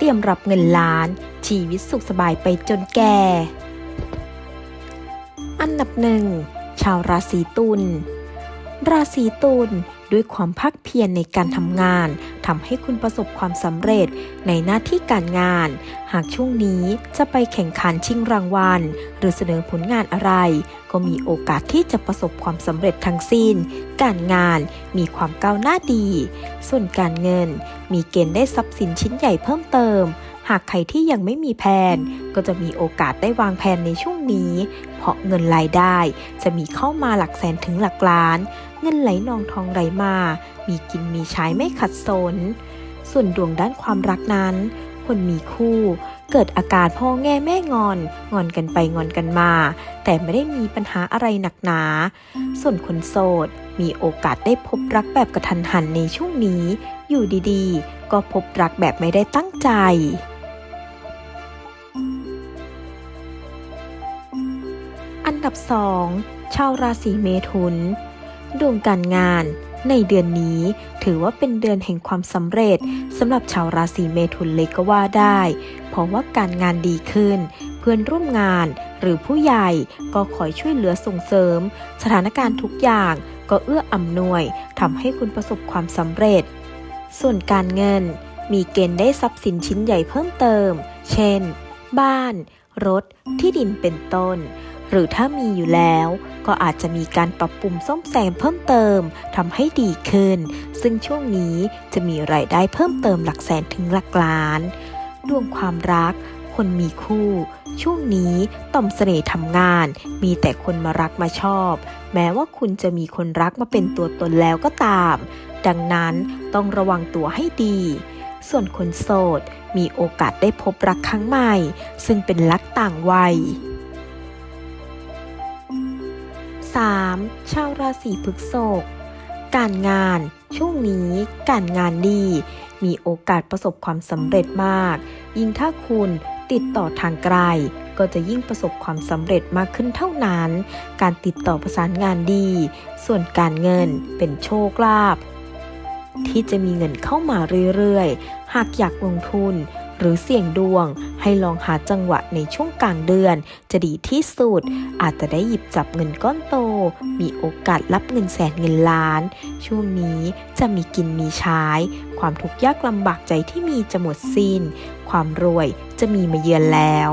เตรียมรับเงินล้าน ชีวิตสุขสบายไปจนแก่ อันดับหนึ่ง ชาวราศีตุล ราศีตุลด้วยความภาคเพียรในการทำงาน ทำให้คุณประสบความสำเร็จในหน้าที่การงาน หากช่วงนี้จะไปแข่งขันชิงรางวัล หรือเสนอผลงานอะไร ก็มีโอกาสที่จะประสบความสำเร็จทั้งสิ้น การงานมีความก้าวหน้าดี ส่วนการเงิน มีเกณฑ์ได้ทรัพย์สินชิ้นใหญ่เพิ่มเติมหากใครที่ยังไม่มีแผน ก็จะมีโอกาสได้วางแผนในช่วงนี้ เพราะเงินรายได้จะมีเข้ามาหลักแสนถึงหลักล้าน เงินไหลนองทองไหลมา มีกินมีใช้ไม่ขัดสน ส่วนดวงด้านความรักนั้น คนมีคู่ เกิดอาการพ่อแง่แม่งอน งอนกันไปงอนกันมา แต่ไม่ได้มีปัญหาอะไรหนักหนา ส่วนคนโสด มีโอกาสได้พบรักแบบกระทันหันในช่วงนี้ อยู่ดีๆ ก็พบรักแบบไม่ได้ตั้งใจอันดับ 2 ชาวราศีเมถุน ดวงการงาน ในเดือนนี้ถือว่าเป็นเดือนแห่งความสำเร็จสำหรับชาวราศีเมถุนเลยก็ว่าได้ เพราะว่าการงานดีขึ้น เพื่อนร่วมงานหรือผู้ใหญ่ก็คอยช่วยเหลือส่งเสริม สถานการณ์ทุกอย่างก็เอื้ออำนวยทำให้คุณประสบความสำเร็จ ส่วนการเงิน มีเกณฑ์ได้ทรัพย์สินชิ้นใหญ่เพิ่มเติม เช่น บ้าน รถ ที่ดินเป็นต้น หรือถ้ามีอยู่แล้ว ก็อาจจะมีการปรับปรุงซ่อมแซมเพิ่มเติมทำให้ดีขึ้น ซึ่งช่วงนี้จะมีรายได้เพิ่มเติมหลักแสนถึงหลักล้าน ดวงความรักคนมีคู่ ช่วงนี้ต่อมเสน่ห์ทำงาน มีแต่คนมารักมาชอบ แม้ว่าคุณจะมีคนรักมาเป็นตัวตนแล้วก็ตาม ดังนั้นต้องระวังตัวให้ดี ส่วนคนโสด มีโอกาสได้พบรักครั้งใหม่ ซึ่งเป็นรักต่างวัย 3. ชาวราศีพฤษภการงาน ช่วงนี้การงานดี มีโอกาสประสบความสำเร็จมาก ยิ่งถ้าคุณติดต่อทางไกล ก็จะยิ่งประสบความสำเร็จมากขึ้นเท่านั้น การติดต่อประสานงานดี ส่วนการเงินเป็นโชคลาภที่จะมีเงินเข้ามาเรื่อยๆ หากอยากลงทุน หรือเสี่ยงดวง ให้ลองหาจังหวะในช่วงกลางเดือน จะดีที่สุด อาจจะได้หยิบจับเงินก้อนโต มีโอกาสรับเงินแสนเงินล้าน ช่วงนี้จะมีกินมีใช้ ความทุกข์ยากลำบากใจที่มีจะหมดสิ้น ความรวยจะมีมาเยือนแล้ว